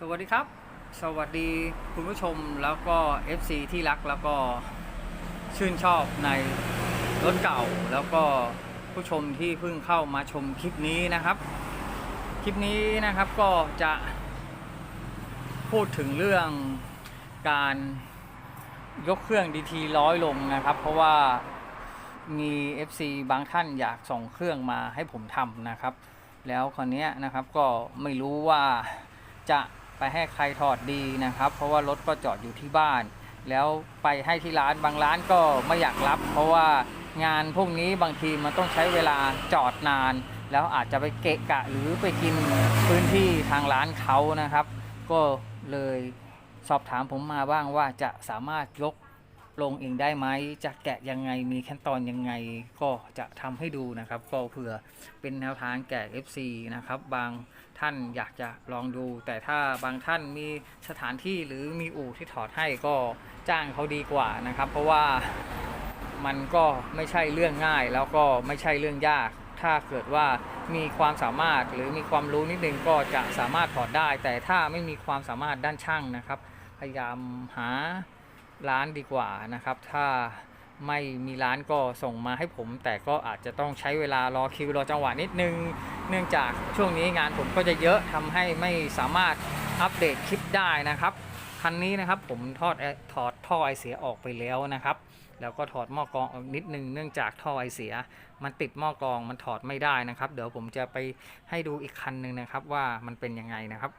สวัสดีครับ สวัสดีคุณผู้ชมแล้วก็ FC ที่รักแล้วก็ชื่นชอบในรถเก่า แล้วก็ผู้ชมที่เพิ่งเข้ามาชมคลิปนี้นะครับ คลิปนี้นะครับก็จะพูดถึงเรื่องการยกเครื่อง DT ร้อยลงนะครับ เพราะว่ามี FC บางท่านอยากส่งเครื่องมาให้ผมทำนะครับ แล้วคราวนี้นะครับก็ไม่รู้ว่าจะ ไปให้ใครถอดดีนะครับ เพราะว่ารถก็จอดอยู่ที่บ้าน แล้วไปให้ที่ร้านบางร้านก็ไม่อยากรับ เพราะว่างานพวกนี้บางทีมันต้องใช้เวลาจอดนาน แล้วอาจจะไปเกะกะหรือไปกินพื้นที่ทางร้านเขานะครับ ก็เลยสอบถามผมมาบ้างว่าจะสามารถยก ลงเองได้ไหมจะแกะยังไงมีขั้นตอนยังไงก็จะทำให้ดูนะครับ ก็เผื่อเป็นแนวทางแก่ FC นะครับ บางท่านอยากจะลองดู แต่ถ้าบางท่านมีสถานที่หรือมีอู่ที่ถอดให้ก็จ้างเขาดีกว่านะครับ เพราะว่ามันก็ไม่ใช่เรื่องง่าย แล้วก็ไม่ใช่เรื่องยาก ถ้าเกิดว่ามีความสามารถหรือมีความรู้นิดนึงก็จะสามารถถอดได้ แต่ถ้าไม่มีความสามารถด้านช่างนะครับ พยายามหา ร้านดีกว่านะครับ ถ้าไม่มีร้านก็ส่งมาให้ผม แต่ก็อาจจะต้องใช้เวลารอคิวรอจังหวะนิดนึง เนื่องจากช่วงนี้งานผมก็จะเยอะทำให้ไม่สามารถอัปเดตคลิปได้นะครับคันนี้นะครับผมทอดถอดท่อไอเสียออกไปแล้วนะครับ แล้วก็ถอดหม้อกรองออกนิดนึงเนื่องจากท่อไอเสีย มันติดหม้อกรองมันถอดไม่ได้นะครับ เดี๋ยวผมจะไปให้ดูอีกคันหนึ่งนะครับว่ามันเป็นยังไงนะครับ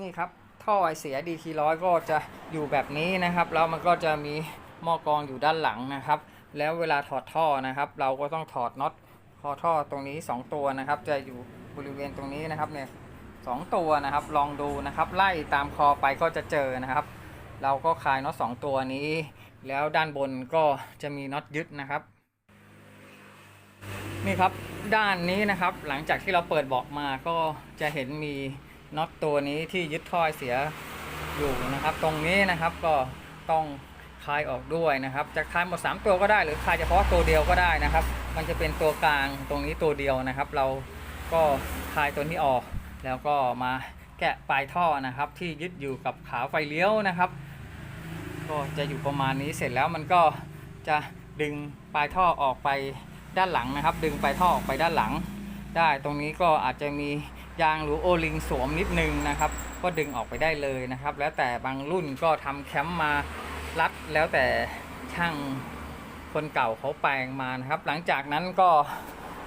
นี่ครับ ท่อไอเสียดีทีร้อยก็จะอยู่แบบนี้นะครับแล้วมันก็จะมีหม้อกรองอยู่ด้านหลังนะครับ แล้วเวลาถอดท่อนะครับ เราก็ต้องถอดน็อตคอท่อตรงนี้ 2 ตัวนะครับ จะอยู่บริเวณตรงนี้นะครับเนี่ยสองตัวนะครับ ลองดูนะครับ ไล่ตามคอไปก็จะเจอนะครับ เราก็คลายน็อตสองตัวนี้ แล้วด้านบนก็จะมีน็อตยึดนะครับนี่ครับด้านนี้นะครับ หลังจากที่เราเปิดเบาะมาก็จะเห็นมี น็อตตัวนี้ที่ยึดท่อไอเสียอยู่นะครับ ตรงนี้นะครับก็ต้องคลายออกด้วยนะครับ จะคลายหมด 3 ตัวก็ได้ หรือคลายเฉพาะตัวเดียวก็ได้นะครับ มันจะเป็นตัวกลางตรงนี้ตัวเดียวนะครับ เราก็คลายตัวนี้ออก แล้วก็มาแกะปลายท่อนะครับ ที่ยึดอยู่กับขาไฟเลี้ยวนะครับ ก็จะอยู่ประมาณนี้เสร็จแล้วมันก็จะดึงปลายท่อออกไปด้านหลังนะครับ ดึงปลายท่อออกไปด้านหลังได้ตรงนี้ก็อาจจะมี ยางหรือโอลิงสวมนิดนึงนะครับ ก็ดึงออกไปได้เลยนะครับ แล้วแต่บางรุ่นก็ทำแคมป์มารัดแล้วแต่ช่างคนเก่าเขาแปลงมานะครับ หลังจากนั้นก็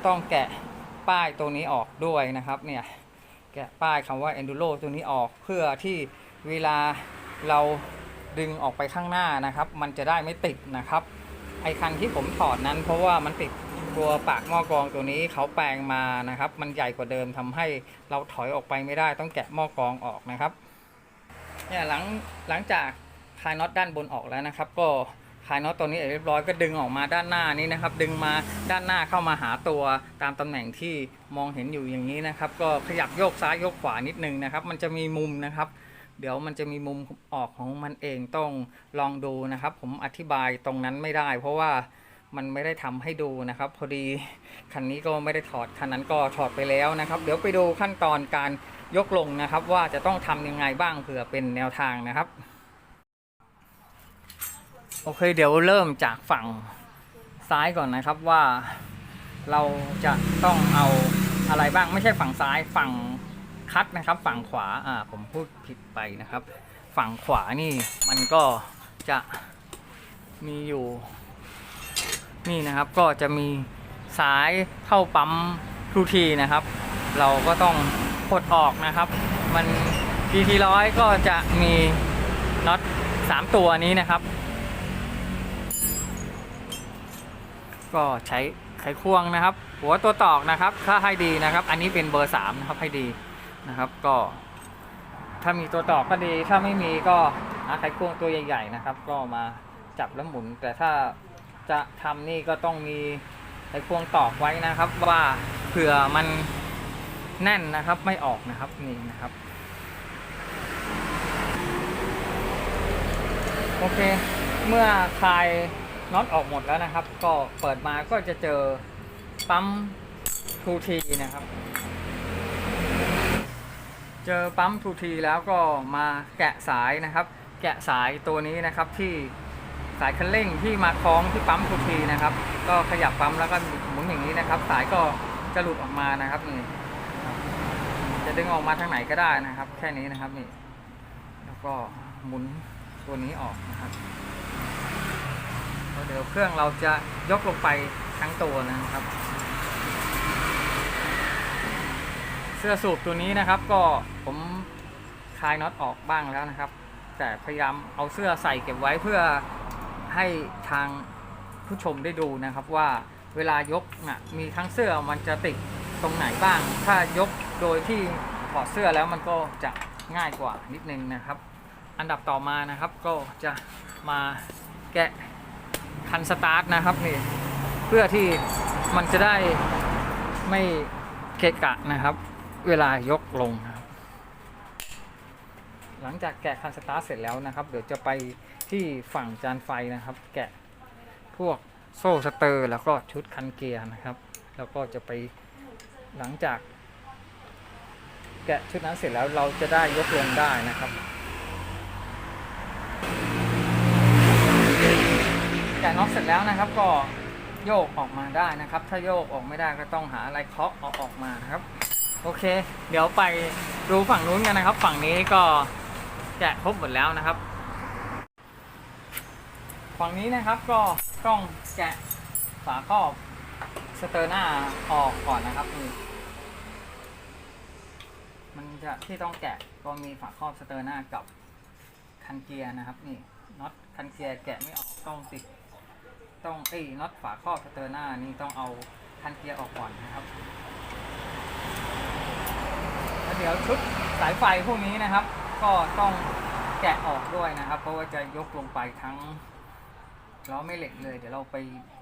ต้องแกะป้ายตัวนี้ออกด้วยนะครับเนี่ยแกะป้ายคำว่า enduro ตัวนี้ออกเพื่อที่เวลาเราดึงออกไปข้างหน้านะครับ มันจะได้ไม่ติดนะครับ ไอคันที่ผมถอดนั้นเพราะว่ามันติด ตัวปากหม้อกรองตัวนี้เขาแปลงมานะครับ มันใหญ่กว่าเดิมทำให้เราถอยออกไปไม่ได้ต้องแกะหม้อกรองออกนะครับเนี่ยหลังหลังจากคลายน็อตด้านบนออกแล้วนะครับ ก็คลายน็อตตัวนี้เรียบร้อยก็ดึงออกมาด้านหน้านี้นะครับ ดึงมาด้านหน้าเข้ามาหาตัวตามตำแหน่งที่มองเห็นอยู่อย่างนี้นะครับ ก็ขยับโยกซ้ายโยกขวานิดนึงนะครับ มันจะมีมุมนะครับ เดี๋ยวมันจะมีมุมออกของมันเองต้องลองดูนะครับ ผมอธิบายตรงนั้นไม่ได้ เพราะว่า มันไม่ได้ทำให้ดูนะครับ พอดีคันนี้ก็ไม่ได้ถอดคันนั้นก็ถอดไปแล้วนะครับ เดี๋ยวไปดูขั้นตอนการยกลงนะครับ ว่าจะต้องทำยังไงบ้างเผื่อเป็นแนวทางนะครับ โอเคเดี๋ยวเริ่มจากฝั่งซ้ายก่อนนะครับว่าเราจะต้องเอาอะไรบ้างไม่ใช่ฝั่งซ้ายฝั่งคัดนะครับ ฝั่งขวาอ่าผมพูดผิดไปนะครับ ฝั่งขวานี่มันก็จะมีอยู่ นี่นะครับก็จะมีสายเข้าปั๊มทูทีนะครับ เราก็ต้องกดออกนะครับ มันทีทีร้อยก็จะมีน็อตสามตัวนี้นะครับ ก็ใช้ไขควงนะครับ หัวตัวตอกนะครับ ถ้าให้ดีนะครับ อันนี้เป็นเบอร์สามนะครับให้ดีนะครับก็ ถ้ามีตัวตอกก็ดี ถ้าไม่มีก็หาไขควงตัวใหญ่ ๆ นะครับ ก็มาจับแล้วหมุนแต่ถ้า จะทำนี่ก็ต้องมีไขควงตอกไว้นะครับว่าเผื่อมันแน่นนะครับไม่ออกนะครับนี่นะครับ โอเค เมื่อคลายน็อตออกหมดแล้วนะครับ ก็เปิดมาก็จะเจอปั๊มทูทีนะครับ เจอปั๊มทูทีแล้วก็มาแกะสายนะครับ แกะสายตัวนี้นะครับที่ สายคันเร่งที่มาคล้องที่ปั๊มทูทีนะครับ ก็ขยับปั๊มแล้วก็หมุนอย่างนี้นะครับ สายก็จะหลุดออกมานะครับนี่จะดึงออกมาทางไหนก็ได้นะครับ แค่นี้นะครับนี่แล้วก็หมุนตัวนี้ออกนะครับเดี๋ยวเครื่องเราจะยกลงไปทั้งตัวนะครับ เสื้อสูบตัวนี้นะครับ ก็ผมคลายน็อตออกบ้างแล้วนะครับ แต่พยายามเอาเสื้อใส่เก็บไว้เพื่อ ให้ทางผู้ชมได้ดูนะครับว่าเวลายกน่ะมีทั้งเสื้อมันจะติดตรงไหนบ้าง ถ้ายกโดยที่ถอดเสื้อแล้วมันก็จะง่ายกว่านิดนึงนะครับ อันดับต่อมานะครับก็จะมาแกะคันสตาร์ทนะครับนี่เพื่อที่มันจะได้ไม่เกะกะนะครับ เวลายกลงนะครับ หลังจากแกะคันสตาร์เสร็จแล้วนะครับ เดี๋ยวจะไปที่ฝั่งจานไฟนะครับ แกะพวกโซ่สเตอร์ แล้วก็ชุดคันเกียร์นะครับ แล้วก็จะไปหลังจาก แกะชุดนั้นเสร็จแล้วเราจะได้ยกลงได้นะครับแกะน็อตเสร็จแล้วนะครับก็โยกออกมาได้นะครับ ถ้าโยกออกไม่ได้ก็ต้องหาอะไรเคาะเอาออกมานะครับ โอเค เดี๋ยวไปดูฝั่งนู้นกันนะครับ ฝั่งนี้ก็ แกะครบหมดแล้วนะครับฝั่งนี้นะครับก็ต้องแกะฝาครอบสเตอร์หน้าออกก่อนนะครับนี่มันจะที่ต้องแกะก็มีฝาครอบสเตอร์หน้ากับคันเกียร์นะครับนี่น็อตคันเกียร์แกะไม่ออกต้องติดต้องเอ้น็อตฝาครอบสเตอร์หน้านี่ต้องเอาคันเกียร์ออกก่อนนะครับแล้วเดี๋ยวชุดสายไฟพวกนี้นะครับ ก็ต้องแกะออกด้วยนะครับ เพราะว่าจะยกลงไปทั้งล้อไม่เหล็กเลย เดี๋ยวเราไป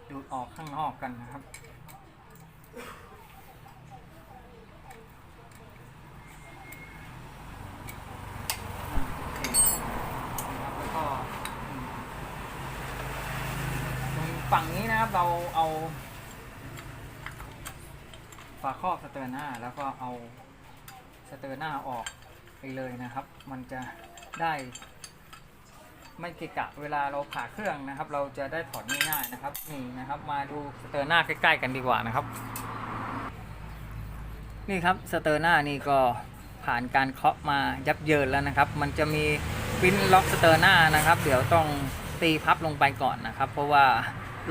ดูดออกข้างนอกกันนะครับแล้วก็ฝั่งนี้นะครับเราเอาฝาครอบสเตอร์หน้าแล้วก็เอาสเตอร์หน้าออก ไปเลยนะครับ มันจะได้ไม่เกะกะเวลาเราผ่าเครื่องนะครับ เราจะได้ถอดง่ายๆนะครับนี่นะครับ มาดูสเตอร์หน้าใกล้ๆกันดีกว่านะครับ นี่ครับสเตอร์หน้านี่ก็ผ่านการเคาะมายับเยินแล้วนะครับ มันจะมีปิ้นล็อกสเตอร์หน้านะครับ เดี๋ยวต้องตีพับลงไปก่อนนะครับ เพราะว่า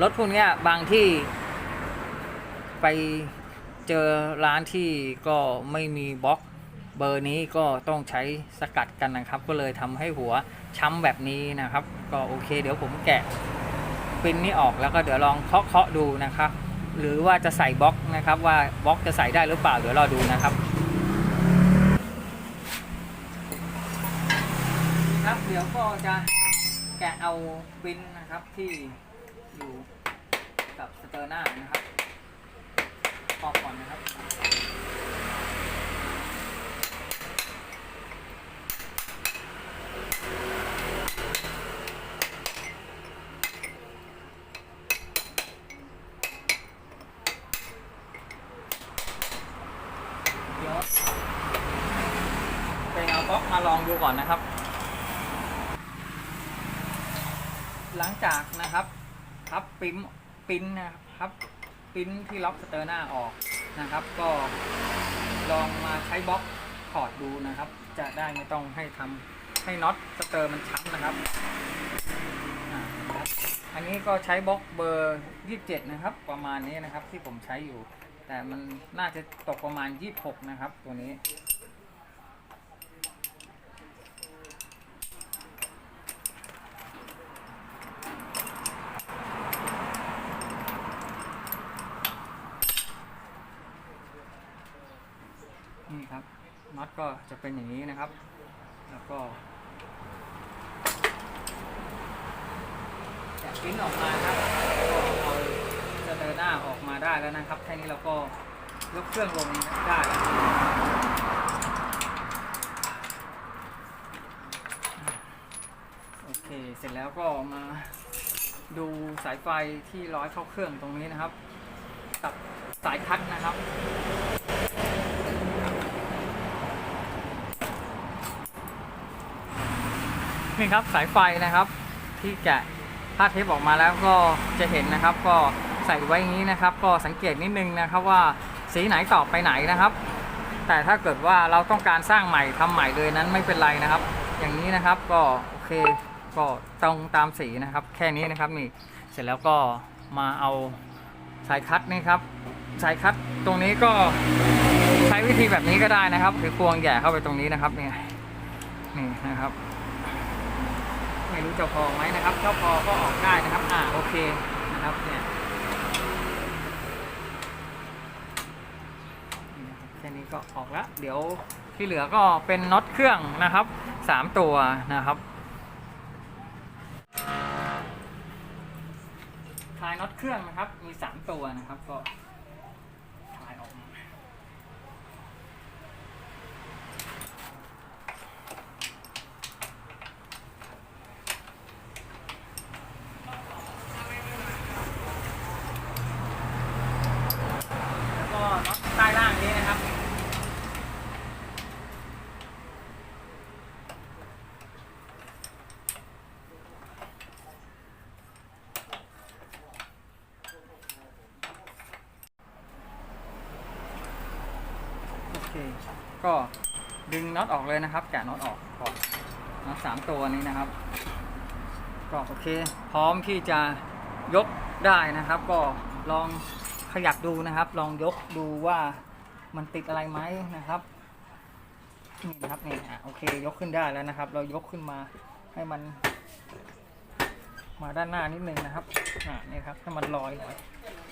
รถพวกเนี้ยบางที่ไปเจอร้านที่ก็ไม่มีบล็อก เบอร์นี้ก็ต้องใช้สกัดกันนะครับ ก็เลยทำให้หัวช้ำแบบนี้นะครับ ก็โอเค เดี๋ยวผมแกะปินนี้ออกแล้วก็เดี๋ยวลองเคาะเคาะดูนะครับ หรือว่าจะใส่บล็อกนะครับว่าบล็อกจะใส่ได้หรือเปล่าเดี๋ยวรอดูนะครับครับเดี๋ยวก็จะแกะเอาปินนะครับที่อยู่กับสเตอร์หน้านะครับออกก่อนนะครับ เดี๋ยวไปเอาบล็อกมาลองดู ก่อนนะครับ หลังจากนะครับพับปิ้นปิ้นนะครับปิ้นที่ล็อกสเตอร์หน้าออกนะครับ ก็ลองมาใช้บล็อกถอดดูนะครับ จะได้ไม่ต้องให้ทำให้น็อตสเตอร์มันช้ำนะครับอ่าครับ อันนี้ก็ใช้บล็อกเบอร์ 27 นะครับ ประมาณนี้นะครับที่ผมใช้อยู่ แต่มันน่าจะตกประมาณ 26 นะครับ ตัวนี้ นี่ครับน็อตก็จะเป็นอย่างนี้นะครับ แล้วก็แกะปิ้นออกมาครับก็เอาสเตอร์หน้าออกมาได้แล้วนะครับ แค่นี้เราก็ยกเครื่องลงได้โอเคเสร็จแล้วก็มาดูสายไฟที่ร้อยเข้าเครื่องตรงนี้นะครับกับสายคัดนะครับ นี่ครับสายไฟนะครับ ที่แกะผ้าเทปออกมาแล้วก็จะเห็นนะครับ ก็ใส่ไว้อย่างนี้นะครับ ก็สังเกตนิดนึงนะครับว่าสีไหนต่อไปไหนนะครับ แต่ถ้าเกิดว่าเราต้องการสร้างใหม่ทำใหม่เลยนั้นไม่เป็นไรนะครับ อย่างนี้นะครับก็โอเคก็ตรงตามสีนะครับ แค่นี้นะครับนี่เสร็จแล้วก็มาเอาสายคัดนี่ครับสายคัดตรงนี้ก็ใช้วิธีแบบนี้ก็ได้นะครับ คือควงแย่เข้าไปตรงนี้นะครับนี่นี่นะครับ ไม่รู้จะพอไหมนะครับถ้าพอก็ออกได้นะครับ อ่าโอเคนะครับเนี่ยแค่นี้ก็ออกแล้ว เดี๋ยวที่เหลือก็เป็นน็อตเครื่องนะครับสามตัวนะครับคลายน็อตเครื่องนะครับ มีสามตัวนะครับก็คลายออกมา แล้วก็น็อตใต้ล่างนี้นะครับ โอเค ก็ดึงน็อตออกเลยนะครับ แกะน็อตออกก่อนน็อตสามตัวนี้นะครับ ก็โอเค พร้อมที่จะยกได้นะครับ ก็ลองขยับดูนะครับ ลองยกดูว่ามันติดอะไรไหมนะครับนี่นะครับนี่อะโอเค ยกขึ้นได้แล้วนะครับ เรายกขึ้นมาให้มัน มาด้านหน้านิดนึงนะครับอ่านี่ครับให้มันลอยหน่อย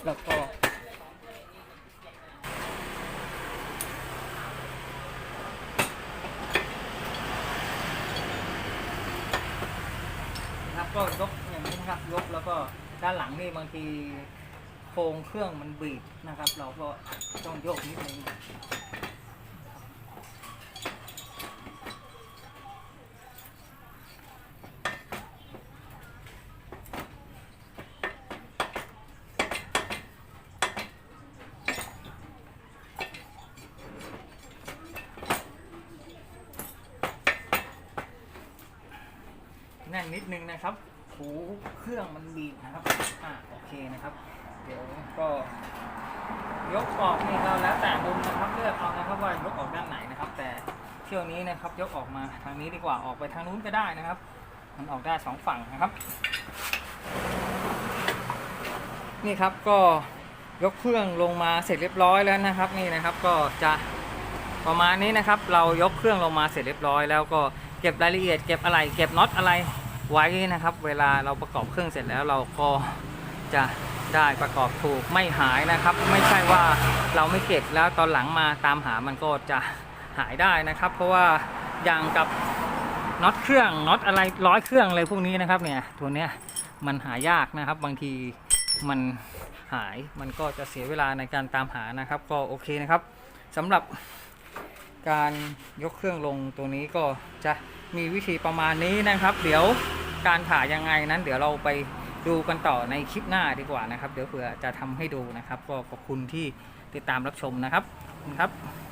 แล้วก็ นะครับ ก็ยกอย่างนี้นะครับยกแล้วก็ด้านหลังนี่บางทีโครงเครื่องมันบีบนะครับ เราก็ต้องโยกนิดนึง นิดนึงนะครับหูเครื่องมันบีบนะครับ อ่าโอเคนะครับ เดี๋ยวก็ยกออกนี่ก็แล้วแต่มุมนะครับเลือกเอานะครับว่ายกออกด้านไหนนะครับ แต่เที่ยวนี้นะครับ ยกออกมาทางนี้ดีกว่าออกไปทางนู้นก็ได้นะครับ มันออกได้สองฝั่งนะครับ นี่ครับก็ยกเครื่องลงมาเสร็จเรียบร้อยแล้วนะครับ นี่นะครับก็จะประมาณนี้นะครับ เรายกเครื่องลงมาเสร็จเรียบร้อย แล้วก็เก็บรายละเอียด เก็บอะไร เก็บน็อตอะไร ไว้นะครับ เวลาเราประกอบเครื่องเสร็จแล้วเราก็จะได้ประกอบถูกไม่หายนะครับ ไม่ใช่ว่าเราไม่เก็บแล้วตอนหลังมาตามหามันก็จะหายได้นะครับ เพราะว่าอย่างกับน็อตเครื่องน็อตอะไรร้อยเครื่องอะไรพวกนี้นะครับเนี่ยตัวเนี้ยมันหายากนะครับ บางทีมันหายมันก็จะเสียเวลาในการตามหานะครับ ก็โอเคนะครับสำหรับการยกเครื่องลงตัวนี้ก็จะ มีวิธีประมาณนี้นะครับ เดี๋ยวการถ่ายยังไงนั้น เดี๋ยวเราไปดูกันต่อในคลิปหน้าดีกว่านะครับ เดี๋ยวเผื่อจะทำให้ดูนะครับ ก็ขอบคุณที่ติดตามรับชมนะครับขอบคุณครับ